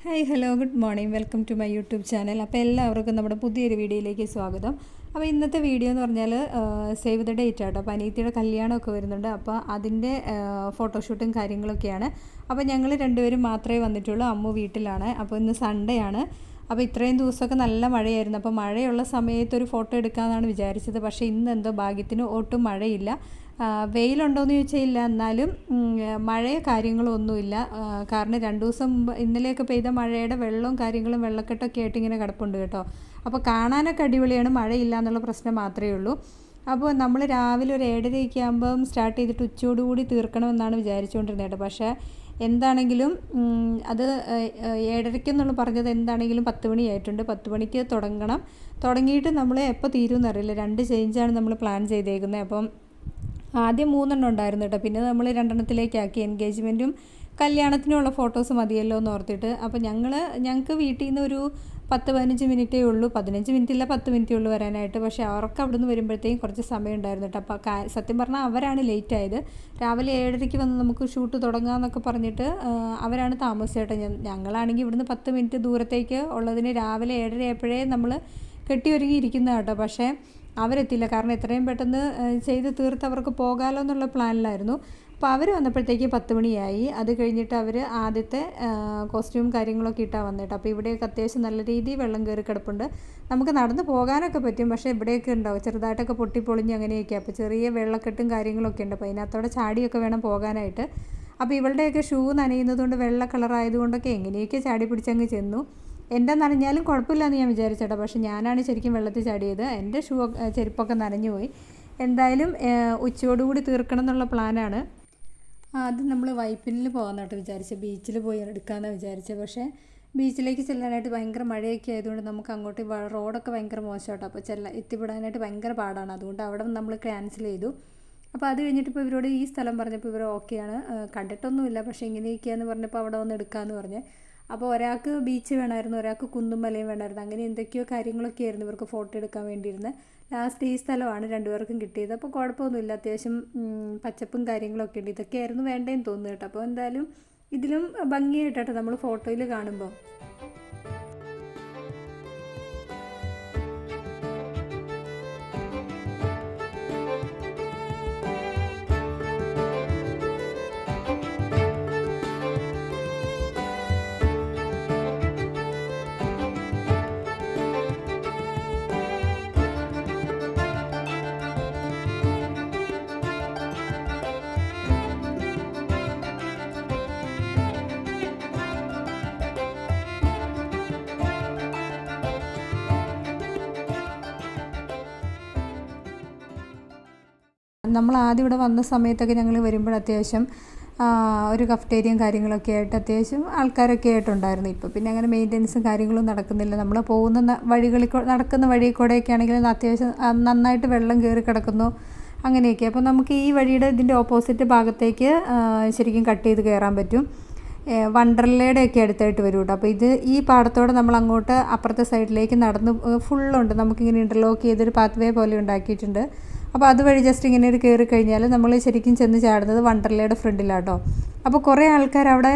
Hi hello good morning welcome to my YouTube channel അപ്പോൾ എല്ലാവർക്കും നമ്മുടെ പുതിയൊരു വീഡിയോയിലേക്ക് സ്വാഗതം. അപ്പോൾ ഇന്നത്തെ വീഡിയോ എന്ന് പറഞ്ഞാൽ സേവ് ദ ഡേറ്റ് ആട്ടോ. അപ്പോൾ അനീത്തിയുടെ കല്യാണമൊക്കെ വരുന്നുണ്ട്. അപ്പോൾ അതിന്റെ ഫോട്ടോഷൂട്ടും കാര്യങ്ങളൊക്കെയാണ്. അപ്പോൾ ഞങ്ങൾ രണ്ടുപേരും മാത്രമേ വന്നിട്ടുള്ളൂ. അമ്മു വീട്ടിലാണ്. അപ്പോൾ ഇന്ന് സൺഡേ ആണ്. അപ്പോൾ ഇത്രയും ദിവസമൊക്കെ നല്ല മഴയായിരുന്നു. അപ്പോൾ മഴയുള്ള സമയത്ത് ഒരു ഫോട്ടോ എടുക്കാമെന്നാണ് വിചാരിച്ചത്. പക്ഷേ ഇന്ന് എന്തോ ഭാഗ്യത്തിന് ഒട്ടും മഴയില്ല. വെയിലുണ്ടോയെന്ന് ചോദിച്ചാൽ ഇല്ല. എന്നാലും മഴയോ കാര്യങ്ങളൊന്നുമില്ല. കാരണം രണ്ട് ദിവസം ഇന്നലെയൊക്കെ പെയ്ത മഴയുടെ വെള്ളവും കാര്യങ്ങളും വെള്ളക്കെട്ടൊക്കെ ആയിട്ട് ഇങ്ങനെ കിടപ്പുണ്ട് കേട്ടോ. അപ്പോൾ കാണാനൊക്കെ അടിപൊളിയാണ്. മഴയില്ല എന്നുള്ള പ്രശ്നം മാത്രമേ ഉള്ളൂ. അപ്പോൾ നമ്മൾ രാവിലെ ഒരു ഏഴരയൊക്കെ ആകുമ്പം സ്റ്റാർട്ട് ചെയ്തിട്ട് ഉച്ചയോടുകൂടി തീർക്കണമെന്നാണ് വിചാരിച്ചുകൊണ്ടിരുന്നത് കേട്ടോ. പക്ഷേ എന്താണെങ്കിലും അത് ഏഴരയ്ക്കെന്നുള്ള പറഞ്ഞത് എന്താണെങ്കിലും പത്ത് മണിയായിട്ടുണ്ട്. പത്ത് മണിക്ക് തുടങ്ങണം. തുടങ്ങിയിട്ട് നമ്മൾ എപ്പോൾ തീരും എന്നറിയില്ല രണ്ട് ചേഞ്ചാണ് നമ്മൾ പ്ലാൻ ചെയ്തേക്കുന്നത് അപ്പം ആദ്യം മൂന്നെണ്ണം ഉണ്ടായിരുന്നു കേട്ടോ. പിന്നെ നമ്മൾ രണ്ടെണ്ണത്തിലേക്കാക്കി. എൻഗേജ്മെന്റും കല്യാണത്തിനുള്ള ഫോട്ടോസ് മതിയല്ലോ എന്ന് ഓർത്തിട്ട്. അപ്പോൾ ഞങ്ങൾ ഞങ്ങൾക്ക് വീട്ടിൽ നിന്ന് ഒരു പത്ത് പതിനഞ്ച് മിനിറ്റേ ഉള്ളൂ. പതിനഞ്ച് മിനിറ്റ് ഇല്ല പത്ത് മിനിറ്റേ ഉള്ളൂ വരാനായിട്ട്. പക്ഷേ അവർക്ക് അവിടെ നിന്ന് വരുമ്പോഴത്തേക്കും കുറച്ച് സമയം ഉണ്ടായിരുന്നു കേട്ടോ അപ്പോൾ സത്യം പറഞ്ഞാൽ അവരാണ് ലേറ്റ് ആയത്. രാവിലെ ഏഴരയ്ക്ക് വന്ന് നമുക്ക് ഷൂട്ട് തുടങ്ങാമെന്നൊക്കെ പറഞ്ഞിട്ട് അവരാണ് താമസിച്ചേട്ടോ ഞങ്ങളാണെങ്കിൽ ഇവിടുന്ന് പത്ത് മിനിറ്റ് ദൂരത്തേക്ക് ഉള്ളതിന് രാവിലെ ഏഴര ആയപ്പോഴേ നമ്മൾ കെട്ടി. ഒരുങ്ങി ഇരിക്കുന്ന കേട്ടോ പക്ഷേ അവരെത്തില്ല കാരണം എത്രയും പെട്ടെന്ന് ചെയ്ത് തീർത്ത് അവർക്ക് പോകാമല്ലോ എന്നുള്ള പ്ലാനിലായിരുന്നു അപ്പോൾ അവർ വന്നപ്പോഴത്തേക്ക് പത്ത് മണിയായി. അത് കഴിഞ്ഞിട്ട് അവർ ആദ്യത്തെ കോസ്റ്റ്യൂം കാര്യങ്ങളൊക്കെ ഇട്ടാണ് വന്നിട്ട്. അപ്പോൾ ഇവിടെയൊക്കെ അത്യാവശ്യം നല്ല രീതിയിൽ വെള്ളം കയറി കിടപ്പുണ്ട്. നമുക്ക് നടന്ന് പോകാനൊക്കെ പറ്റും. പക്ഷേ ഇവിടെയൊക്കെ ഉണ്ടാവും. ചെറുതായിട്ടൊക്കെ പൊട്ടിപ്പൊളിഞ്ഞ് അങ്ങനെയൊക്കെ. അപ്പോൾ ചെറിയ വെള്ളക്കെട്ടും കാര്യങ്ങളൊക്കെ ഉണ്ട്. അപ്പോൾ അതിനകത്തോടെ ചാടിയൊക്കെ വേണം പോകാനായിട്ട്. അപ്പോൾ ഇവളുടെയൊക്കെ ഷൂ നനയുന്നതുകൊണ്ട് വെള്ള കളറായതുകൊണ്ടൊക്കെ എങ്ങനെയൊക്കെ ചാടി പിടിച്ചങ്ങ് ചെന്നു. എന്റെ നനഞ്ഞാലും കുഴപ്പമില്ലെന്ന് ഞാൻ വിചാരിച്ചേട്ടോ. പക്ഷേ ഞാനാണ് ശരിക്കും വെള്ളത്തിൽ ചാടിയത്. എന്റെ ഷൂ ചെരുപ്പൊക്കെ നനഞ്ഞു പോയി. എന്തായാലും ഉച്ചയോടുകൂടി തീർക്കണം എന്നുള്ള പ്ലാനാണ്. ആദ്യം നമ്മൾ വൈപ്പിനിൽ പോകാമെന്നായിട്ട് വിചാരിച്ചത് ബീച്ചിൽ പോയി എടുക്കാമെന്നാണ് വിചാരിച്ചത് പക്ഷേ ബീച്ചിലേക്ക് ചെല്ലാനായിട്ട് ഭയങ്കര മഴയൊക്കെ ആയതുകൊണ്ട് നമുക്ക് അങ്ങോട്ട് റോഡൊക്കെ ഭയങ്കര മോശമാട്ടോ അപ്പോൾ ചെല്ല എത്തിപ്പെടാനായിട്ട് ഭയങ്കര പാടാണ്. അതുകൊണ്ട് അവിടെ നമ്മൾ ക്യാൻസൽ ചെയ്തു. അപ്പോൾ അത് കഴിഞ്ഞിട്ട് ഇപ്പോൾ ഇവരോട് ഈ സ്ഥലം പറഞ്ഞപ്പോൾ ഇവർ ഓക്കെയാണ്. കണ്ടിട്ടൊന്നുമില്ല. പക്ഷേ ഇങ്ങനെയൊക്കെയാന്ന് പറഞ്ഞപ്പോൾ അവിടെ വന്ന് എടുക്കാമെന്ന് പറഞ്ഞ്. അപ്പോൾ ഒരാൾക്ക് ബീച്ച് വേണമായിരുന്നു ഒരാൾക്ക് കുന്നും മലയും വേണമായിരുന്നു അങ്ങനെ എന്തൊക്കെയോ കാര്യങ്ങളൊക്കെ ആയിരുന്നു ഇവർക്ക് ഫോട്ടോ എടുക്കാൻ വേണ്ടിയിരുന്നത് ലാസ്റ്റ് ഈ സ്ഥലമാണ് രണ്ടുപേർക്കും കിട്ടിയത്. അപ്പോൾ കുഴപ്പമൊന്നുമില്ല. അത്യാവശ്യം പച്ചപ്പും കാര്യങ്ങളൊക്കെ ഉണ്ട്. ഇതൊക്കെയായിരുന്നു വേണ്ടതെന്ന് തോന്നുന്നു കേട്ടോ. അപ്പോൾ എന്തായാലും ഇതിലും ഭംഗിയായിട്ടോ നമ്മൾ ഫോട്ടോയിൽ കാണുമ്പോൾ. നമ്മൾ ആദ്യം ഇവിടെ വന്ന സമയത്തൊക്കെ ഞങ്ങൾ വരുമ്പോൾ അത്യാവശ്യം ഒരു കഫ്റ്റേരിയയും കാര്യങ്ങളൊക്കെ ആയിട്ട് അത്യാവശ്യം ആൾക്കാരൊക്കെ ആയിട്ടുണ്ടായിരുന്നു ഇപ്പോൾ പിന്നെ അങ്ങനെ മെയിന്റെനൻസും കാര്യങ്ങളും നടക്കുന്നില്ല. നമ്മൾ പോകുന്ന വഴികളിൽ നടക്കുന്ന വഴി കൂടെയൊക്കെ ആണെങ്കിൽ അത്യാവശ്യം നന്നായിട്ട് വെള്ളം കയറി കിടക്കുന്നു അങ്ങനെയൊക്കെ. അപ്പോൾ നമുക്ക് ഈ വഴിയുടെ ഇതിന്റെ ഓപ്പോസിറ്റ് ഭാഗത്തേക്ക് ശരിക്കും കട്ട് ചെയ്ത് കയറാൻ പറ്റും. വണ്ടർലയുടെ ഒക്കെ അടുത്തായിട്ട് വരും കേട്ടോ അപ്പോൾ ഇത് ഈ പാടത്തോടെ നമ്മൾ അങ്ങോട്ട് അപ്പുറത്തെ സൈഡിലേക്ക് നടന്ന് ഫുള്ളുണ്ട് നമുക്കിങ്ങനെ ഇന്റർലോക്ക് ചെയ്തൊരു പാത്ത് വേ പോലെ ഉണ്ടാക്കിയിട്ടുണ്ട്. അപ്പോൾ അതുവഴി ജസ്റ്റ് ഇങ്ങനെ ഒരു കയറി കഴിഞ്ഞാൽ നമ്മൾ ശരിക്കും ചെന്ന് ചാടുന്നത് വണ്ടർലയുടെ ഫ്രണ്ടിലാട്ടോ. അപ്പോൾ കുറേ ആൾക്കാർ അവിടെ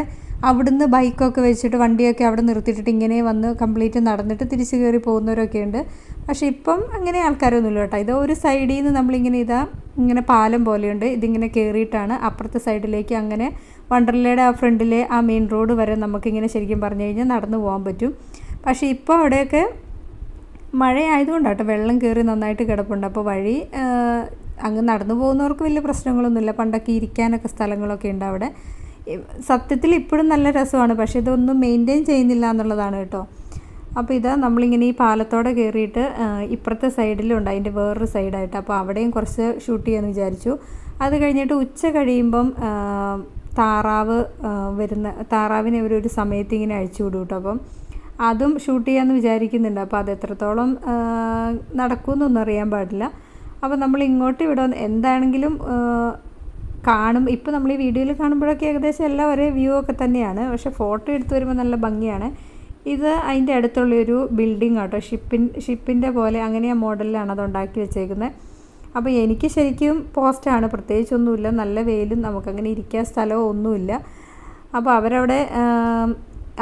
അവിടുന്ന് ബൈക്കൊക്കെ വെച്ചിട്ട് വണ്ടിയൊക്കെ അവിടെ നിർത്തിയിട്ടിട്ട് ഇങ്ങനെ വന്ന് കംപ്ലീറ്റ് നടന്നിട്ട് തിരിച്ച് കയറി പോകുന്നവരൊക്കെ ഉണ്ട്. പക്ഷേ ഇപ്പം അങ്ങനെ ആൾക്കാരൊന്നുമില്ല കേട്ടോ. ഇത് ഒരു സൈഡിൽ നിന്ന് നമ്മളിങ്ങനെ ഇതാ ഇങ്ങനെ പാലം പോലെയുണ്ട്. ഇതിങ്ങനെ കയറിയിട്ടാണ് അപ്പുറത്തെ സൈഡിലേക്ക് അങ്ങനെ വണ്ടർലയുടെ ആ ഫ്രണ്ടിലെ ആ മെയിൻ റോഡ് വരെ നമുക്കിങ്ങനെ ശരിക്കും പറഞ്ഞു കഴിഞ്ഞാൽ നടന്നു പോകാൻ പറ്റും. പക്ഷേ ഇപ്പോൾ അവിടെയൊക്കെ മഴയായതുകൊണ്ടാട്ടോ വെള്ളം കയറി നന്നായിട്ട് കിടപ്പുണ്ട്. അപ്പോൾ വഴി അങ്ങ് നടന്നു പോകുന്നവർക്ക് വലിയ പ്രശ്നങ്ങളൊന്നുമില്ല. പണ്ടൊക്കെ ഇരിക്കാനൊക്കെ സ്ഥലങ്ങളൊക്കെ ഉണ്ട് അവിടെ. സത്യത്തിൽ ഇപ്പോഴും നല്ല രസമാണ്. പക്ഷേ ഇതൊന്നും മെയിന്റെയിൻ ചെയ്യുന്നില്ല എന്നുള്ളതാണ് കേട്ടോ. അപ്പോൾ ഇതാ നമ്മളിങ്ങനെ ഈ പാലത്തോടെ കയറിയിട്ട് ഇപ്പുറത്തെ സൈഡിലുണ്ട്. അതിന്റെ വേറൊരു സൈഡായിട്ട്. അപ്പോൾ അവിടെയും കുറച്ച് ഷൂട്ട് ചെയ്യാമെന്ന് വിചാരിച്ചു. അത് കഴിഞ്ഞിട്ട് ഉച്ച കഴിയുമ്പം താറാവ് വരുന്ന താറാവിനെ ഇവരൊരു സമയത്ത് ഇങ്ങനെ അഴിച്ചു വിടും കേട്ടോ. അപ്പം അതും ഷൂട്ട് ചെയ്യാമെന്ന് വിചാരിക്കുന്നുണ്ട്. അപ്പോൾ അത് എത്രത്തോളം നടക്കുമെന്നൊന്നും അറിയാൻ പാടില്ല. അപ്പോൾ നമ്മൾ ഇങ്ങോട്ട് ഇവിടെ എന്താണെങ്കിലും കാണും. ഇപ്പോൾ നമ്മൾ ഈ വീഡിയോയിൽ കാണുമ്പോഴൊക്കെ ഏകദേശം എല്ലാം ഒരേ വ്യൂ ഒക്കെ തന്നെയാണ്. പക്ഷേ ഫോട്ടോ എടുത്ത് വരുമ്പോൾ നല്ല ഭംഗിയാണ്. ഇത് അതിന്റെ അടുത്തുള്ളൊരു ബിൽഡിംഗ് ആട്ടോ. ഷിപ്പിൻ ഷിപ്പിന്റെ പോലെ അങ്ങനെ ആ മോഡലിലാണ് അത് ഉണ്ടാക്കി വെച്ചേക്കുന്നത് അപ്പോൾ എനിക്ക് ശരിക്കും പോസ്റ്റാണ് പ്രത്യേകിച്ചൊന്നുമില്ല. നല്ല വെയിലും നമുക്കങ്ങനെ ഇരിക്കാൻ സ്ഥലമോ ഒന്നുമില്ല. അപ്പോൾ അവരവിടെ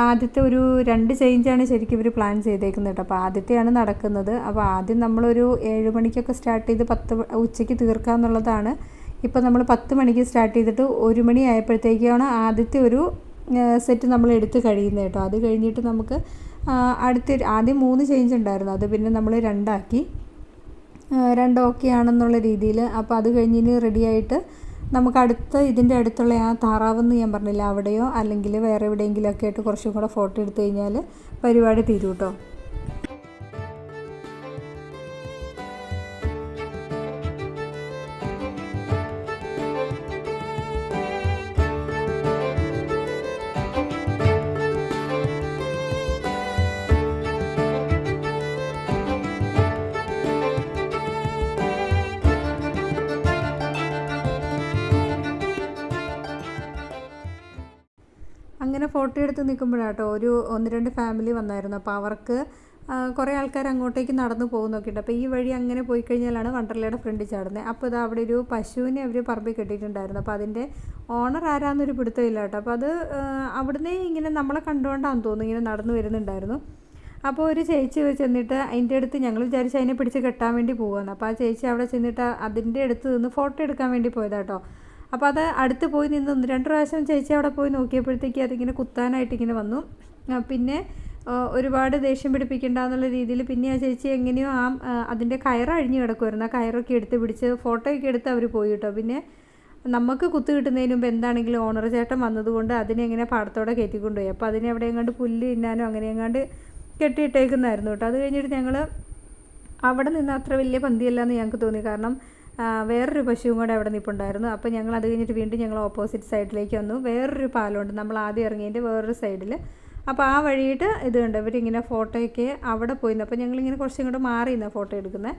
ആദ്യത്തെ ഒരു രണ്ട് ചേഞ്ചാണ് ശരിക്കും ഇവർ പ്ലാൻ ചെയ്തേക്കുന്നത് കേട്ടോ അപ്പോൾ ആദ്യത്തെയാണ് നടക്കുന്നത്. അപ്പോൾ ആദ്യം നമ്മളൊരു ഏഴ് മണിക്കൊക്കെ സ്റ്റാർട്ട് ചെയ്ത് പത്ത് ഉച്ചയ്ക്ക് തീർക്കുക എന്നുള്ളതാണ്. ഇപ്പോൾ നമ്മൾ പത്ത് മണിക്ക് സ്റ്റാർട്ട് ചെയ്തിട്ട് ഒരു മണി ആയപ്പോഴത്തേക്കാണ് ആദ്യത്തെ ഒരു സെറ്റ് നമ്മൾ എടുത്ത് കഴിയുന്നത് കേട്ടോ അത് കഴിഞ്ഞിട്ട് നമുക്ക് അടുത്ത ആദ്യം മൂന്ന് ചേഞ്ച് ഉണ്ടായിരുന്നു. അത് പിന്നെ നമ്മൾ രണ്ടാക്കി. രണ്ട് ഓക്കെ ആണെന്നുള്ള രീതിയിൽ അപ്പോൾ അത് കഴിഞ്ഞിന് റെഡിയായിട്ട് നമുക്ക് അടുത്ത ഇതിന്റെ അടുത്തുള്ള ആ താറാവെന്ന് ഞാൻ പറഞ്ഞില്ല അവിടെയോ അല്ലെങ്കിൽ വേറെ എവിടെയെങ്കിലുമൊക്കെ ആയിട്ട് കുറച്ചും കൂടെ ഫോട്ടോ എടുത്തു കഴിഞ്ഞാൽ പരിപാടി തീരും അങ്ങനെ ഫോട്ടോ എടുത്ത് നിൽക്കുമ്പോഴാട്ടോ ഒരു ഒന്ന് രണ്ട് ഫാമിലി വന്നായിരുന്നു. അപ്പോൾ അവർക്ക് കുറേ ആൾക്കാർ അങ്ങോട്ടേക്ക് നടന്നു പോകുന്നൊക്കെ ഉണ്ട് അപ്പോൾ ഈ വഴി അങ്ങനെ പോയി കഴിഞ്ഞാലാണ് വണ്ടർലയുടെ ഫ്രണ്ട് ചാടുന്നത്. അപ്പോൾ ഇത് അവിടെ ഒരു പശുവിനെ അവർ പറമ്പിൽ കെട്ടിയിട്ടുണ്ടായിരുന്നു. അപ്പോൾ അതിന്റെ ഓണർ ആരാന്നൊരു പിടുത്തമില്ല കേട്ടോ അപ്പോൾ അത് അവിടുന്ന് ഇങ്ങനെ നമ്മളെ കണ്ടുകൊണ്ടാണെന്ന് തോന്നുന്നു ഇങ്ങനെ നടന്നു വരുന്നുണ്ടായിരുന്നു. അപ്പോൾ ഒരു ചേച്ചി ചെന്നിട്ട് അതിന്റെ അടുത്ത് ഞങ്ങൾ വിചാരിച്ച് അതിനെ പിടിച്ച് കെട്ടാൻ വേണ്ടി പോകുമെന്ന് അപ്പോൾ ആ ചേച്ചി അവിടെ ചെന്നിട്ട് അതിന്റെ അടുത്ത് നിന്ന് ഫോട്ടോ എടുക്കാൻ വേണ്ടി പോയതാട്ടോ. അപ്പോൾ അത് അടുത്ത് പോയി നിന്ന് രണ്ട് പ്രാവശ്യം ചേച്ചി അവിടെ പോയി നോക്കിയപ്പോഴത്തേക്ക് അതിങ്ങനെ കുത്താനായിട്ട് ഇങ്ങനെ വന്നു. പിന്നെ ഒരുപാട് ദേഷ്യം പിടിപ്പിക്കേണ്ട എന്നുള്ള രീതിയിൽ പിന്നെ ആ ചേച്ചി എങ്ങനെയോ ആ അതിന്റെ കയറഴിഞ്ഞ് കിടക്കുമായിരുന്നു ആ കയറൊക്കെ എടുത്ത് പിടിച്ച് ഫോട്ടോയൊക്കെ എടുത്ത് അവർ പോയി കേട്ടോ. പിന്നെ നമുക്ക് കുത്തു കിട്ടുന്നതിന് മുമ്പ് എന്താണെങ്കിലും ഓണർ ചേട്ടൻ വന്നതുകൊണ്ട് അതിനെ എങ്ങനെ പാടത്തോടെ കയറ്റിക്കൊണ്ടുപോയി. അപ്പോൾ അതിനെ എവിടെ എങ്ങാണ്ട് പുല്ല് തിന്നാനോ അങ്ങനെ എങ്ങാണ്ട് കെട്ടിയിട്ടേക്കുന്നായിരുന്നു കേട്ടോ. അത് കഴിഞ്ഞിട്ട് ഞങ്ങൾ അവിടെ നിന്ന് അത്ര വലിയ പന്തിയല്ല എന്ന് ഞങ്ങൾക്ക് തോന്നി. കാരണം വേറൊരു പശുവും കൂടെ അവിടെ നിൽപ്പുണ്ടായിരുന്നു അപ്പോൾ ഞങ്ങൾ അത് കഴിഞ്ഞിട്ട് വീണ്ടും ഞങ്ങൾ ഓപ്പോസിറ്റ് സൈഡിലേക്ക് വന്നു. വേറൊരു പാലമുണ്ട്. നമ്മൾ ആദ്യം ഇറങ്ങിയതിന്റെ വേറൊരു സൈഡിൽ അപ്പോൾ ആ വഴിയിട്ട് ഇത് കണ്ട് ഇവരിങ്ങനെ ഫോട്ടോയൊക്കെ അവിടെ പോയിരുന്നു അപ്പോൾ ഞങ്ങളിങ്ങനെ കുറച്ചും കൂടെ മാറി നിന്നാണ് ഫോട്ടോ എടുക്കുന്നത്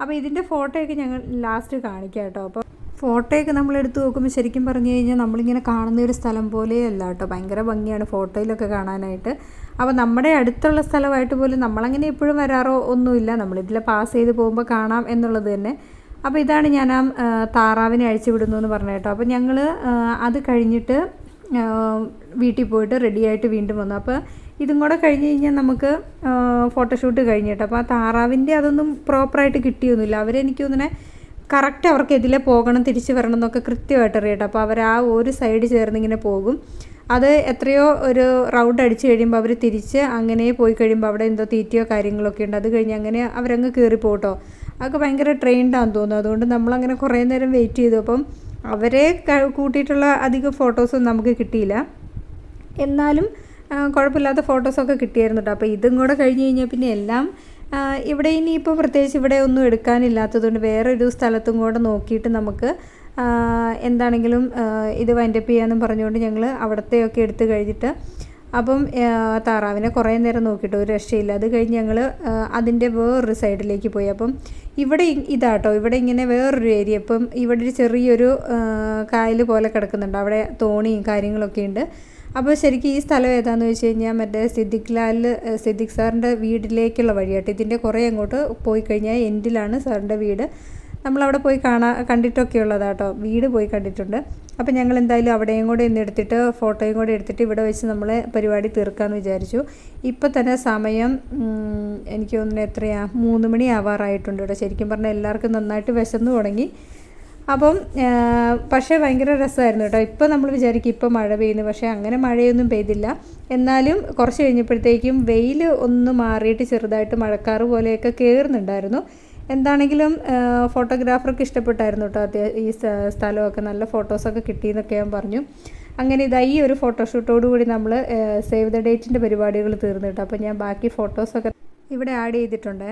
അപ്പോൾ ഇതിന്റെ ഫോട്ടോയൊക്കെ ഞങ്ങൾ ലാസ്റ്റ് കാണിക്കാം കേട്ടോ. അപ്പോൾ ഫോട്ടോയൊക്കെ നമ്മൾ എടുത്ത് നോക്കുമ്പോൾ ശരിക്കും പറഞ്ഞു കഴിഞ്ഞാൽ നമ്മളിങ്ങനെ കാണുന്ന ഒരു സ്ഥലം പോലെയല്ല കേട്ടോ. ഭയങ്കര ഭംഗിയാണ് ഫോട്ടോയിലൊക്കെ കാണാനായിട്ട്. അപ്പോൾ നമ്മുടെ അടുത്തുള്ള സ്ഥലമായിട്ട് പോലും നമ്മളങ്ങനെ എപ്പോഴും വരാറോ ഒന്നുമില്ല. നമ്മളിതിൽ പാസ് ചെയ്ത് പോകുമ്പോൾ കാണാം എന്നുള്ളത് തന്നെ. അപ്പോൾ ഇതാണ് ഞാൻ ആ താറാവിനെ അഴിച്ചു വിടുന്നു എന്ന് പറഞ്ഞു കേട്ടോ അപ്പോൾ ഞങ്ങൾ അത് കഴിഞ്ഞിട്ട് വീട്ടിൽ പോയിട്ട് റെഡിയായിട്ട് വീണ്ടും വന്നു. അപ്പോൾ ഇതും കൂടെ കഴിഞ്ഞ് കഴിഞ്ഞാൽ നമുക്ക് ഫോട്ടോഷൂട്ട് കഴിഞ്ഞിട്ട് അപ്പോൾ ആ താറാവിന്റെ അതൊന്നും പ്രോപ്പറായിട്ട് കിട്ടിയൊന്നുമില്ല. അവരെനിക്ക് ഇങ്ങനെ കറക്റ്റ് അവർക്ക് ഇതിലെ പോകണം തിരിച്ച് വരണം എന്നൊക്കെ കൃത്യമായിട്ട് അറിയട്ടെ അപ്പോൾ അവർ ആ ഒരു സൈഡ് ചേർന്ന് ഇങ്ങനെ പോകും. അത് എത്രയോ ഒരു റൗണ്ട് അടിച്ച് കഴിയുമ്പോൾ അവർ തിരിച്ച് അങ്ങനെ പോയി കഴിയുമ്പോൾ അവിടെ എന്തോ തീറ്റയോ കാര്യങ്ങളൊക്കെ ഉണ്ട്. അത് കഴിഞ്ഞ് അങ്ങനെ അവരങ്ങ് കയറി പോട്ടോ. അതൊക്കെ ഭയങ്കര ട്രെയിൻഡാന്ന് തോന്നുന്നു. അതുകൊണ്ട് നമ്മളങ്ങനെ കുറേ നേരം വെയിറ്റ് ചെയ്തു. അപ്പം അവരെ കൂട്ടിയിട്ടുള്ള അധികം ഫോട്ടോസൊന്നും നമുക്ക് കിട്ടിയില്ല. എന്നാലും കുഴപ്പമില്ലാത്ത ഫോട്ടോസൊക്കെ കിട്ടിയായിരുന്നു കേട്ടോ അപ്പോൾ ഇതും കൂടെ കഴിഞ്ഞ് കഴിഞ്ഞാൽ പിന്നെ എല്ലാം ഇവിടെ ഇനിയിപ്പോൾ പ്രത്യേകിച്ച് ഇവിടെ ഒന്നും എടുക്കാനില്ലാത്തതുകൊണ്ട് വേറൊരു സ്ഥലത്തും കൂടെ നോക്കിയിട്ട് നമുക്ക് എന്താണെങ്കിലും ഇത് വൈൻഡപ്പ് ചെയ്യാമെന്നും പറഞ്ഞുകൊണ്ട് ഞങ്ങൾ അവിടത്തെയൊക്കെ എടുത്തു കഴിഞ്ഞിട്ട് അപ്പം താറാവിനെ കുറേ നേരം നോക്കിയിട്ട് ഒരു രക്ഷയില്ല. അത് കഴിഞ്ഞ് ഞങ്ങൾ അതിന്റെ വേറൊരു സൈഡിലേക്ക് പോയി. അപ്പം ഇവിടെ ഇതാട്ടോ. ഇവിടെ ഇങ്ങനെ വേറൊരു ഏരിയ. ഇപ്പം ഇവിടെ ഒരു ചെറിയൊരു കായൽ പോലെ കിടക്കുന്നുണ്ട്. അവിടെ തോണിയും കാര്യങ്ങളൊക്കെ ഉണ്ട്. അപ്പോൾ ശരിക്കും ഈ സ്ഥലം ഏതാണെന്ന് വെച്ച് കഴിഞ്ഞാൽ മറ്റേ സിദ്ദിഖ് ലാൽ സിദ്ദിഖ് സാറിന്റെ വീടിലേക്കുള്ള വഴിയാട്ടോ. ഇതിന്റെ കുറേ അങ്ങോട്ട് പോയി കഴിഞ്ഞാൽ എൻഡിലാണ് സാറിന്റെ വീട്. നമ്മളവിടെ പോയി കാണാൻ കണ്ടിട്ടൊക്കെ ഉള്ളതാട്ടോ. വീട് പോയി കണ്ടിട്ടുണ്ട്. അപ്പോൾ ഞങ്ങൾ എന്തായാലും അവിടെയും കൂടെ ഒന്ന് എടുത്തിട്ട് ഫോട്ടോയും കൂടെ എടുത്തിട്ട് ഇവിടെ വെച്ച് നമ്മൾ പരിപാടി തീർക്കാമെന്ന് വിചാരിച്ചു. ഇപ്പോൾ തന്നെ സമയം എനിക്ക് തോന്നുന്നു എത്രയാ? മൂന്ന് മണി ആവാറായിട്ടുണ്ട് ഇവിടെ. ശരിക്കും പറഞ്ഞാൽ എല്ലാവർക്കും നന്നായിട്ട് വിശന്നു തുടങ്ങി. അപ്പം പക്ഷേ ഭയങ്കര രസമായിരുന്നു കേട്ടോ. ഇപ്പോൾ നമ്മൾ വിചാരിക്കും ഇപ്പോൾ മഴ പെയ്യുന്നു. പക്ഷേ അങ്ങനെ മഴയൊന്നും പെയ്തില്ല. എന്നാലും കുറച്ച് കഴിഞ്ഞപ്പോഴത്തേക്കും വെയിൽ ഒന്ന് മാറിയിട്ട് ചെറുതായിട്ട് മഴക്കാറ് പോലെയൊക്കെ കയറുന്നുണ്ടായിരുന്നു എന്താണെങ്കിലും ഫോട്ടോഗ്രാഫർക്ക് ഇഷ്ടപ്പെട്ടായിരുന്നു കേട്ടോ ഈ സ്ഥലമൊക്കെ. നല്ല ഫോട്ടോസൊക്കെ കിട്ടിയെന്നൊക്കെ ഞാൻ പറഞ്ഞു. അങ്ങനെ ഇതാ ഈ ഒരു ഫോട്ടോഷൂട്ടോടുകൂടി നമ്മൾ സേവ് ദ ഡേറ്റിന്റെ പരിപാടികൾ തീർന്നു കേട്ടോ. അപ്പോൾ ഞാൻ ബാക്കി ഫോട്ടോസൊക്കെ ഇവിടെ ആഡ് ചെയ്തിട്ടുണ്ട്.